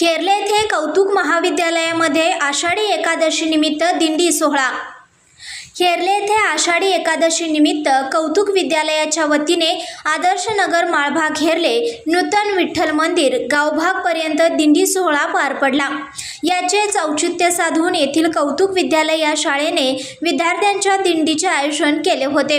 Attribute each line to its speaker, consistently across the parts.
Speaker 1: खेरले येथे कौतुक महाविद्यालयामध्ये आषाढी एकादशीनिमित्त दिंडी सोहळा. खेरले येथे आषाढी एकादशीनिमित्त कौतुक विद्यालयाच्या वतीने आदर्श नगर माळभाग घेरले नूतन विठ्ठल मंदिर गावभागपर्यंत दिंडी सोहळा पार पडला. याचेच औचित्य साधून येथील कौतुक विद्यालय या शाळेने विद्यार्थ्यांच्या दिंडीचे आयोजन केले होते.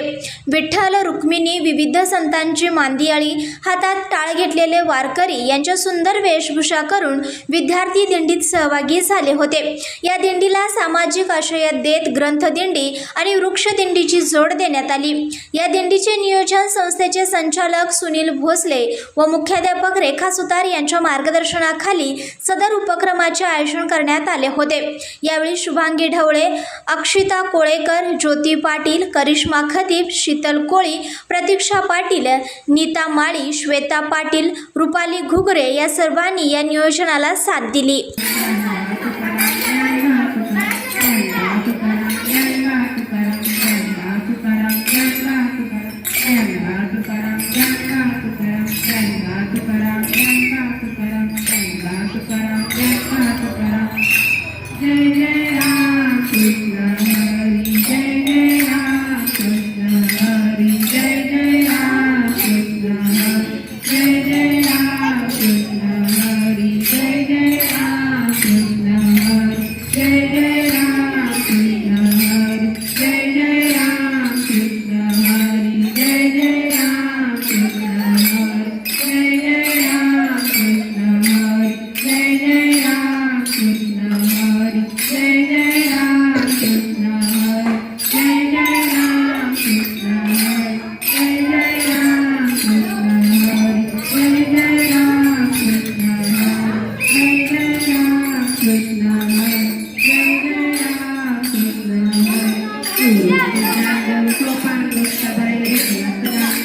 Speaker 1: विठ्ठल रुक्मिणी विविध संतांची मांदियाळी हातात टाळ घेतलेले वारकरी यांच्या सुंदर वेशभूषा करून विद्यार्थी दिंडीत सहभागी झाले होते. या दिंडीला सामाजिक आशयात देत ग्रंथदिंडी आणि वृक्षदिंडीची जोड देण्यात आली. या दिंडीचे नियोजन संस्थेचे संचालक सुनील भोसले व मुख्याध्यापक रेखा सुतार यांच्या मार्गदर्शनाखाली सदर उपक्रमाचे आयोजन करण्यात आले होते. यावेळी शुभांगी ढवळे अक्षिता कोळेकर ज्योती पाटील करिश्मा खतीब शीतल कोळी प्रतीक्षा पाटील नीता माळी श्वेता पाटील रुपाली घुगरे या सर्वांनी या नियोजनाला साथ दिली.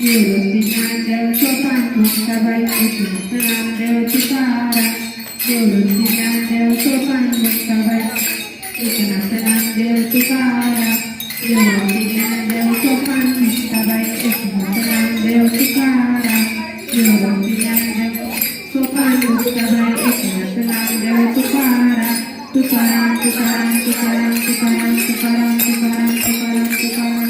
Speaker 2: Yorutinandam Sopanam Tabayam Saranam Tuparam Yorutinandam Sopanam Tabayam Saranam Tuparam Yorutinandam Sopanam Tabayam Saranam Tuparam Yorutinandam Sopanam Tabayam Saranam Tuparam Tuparam Tuparam Tuparam Tuparam Tuparam Tuparam Tuparam Tuparam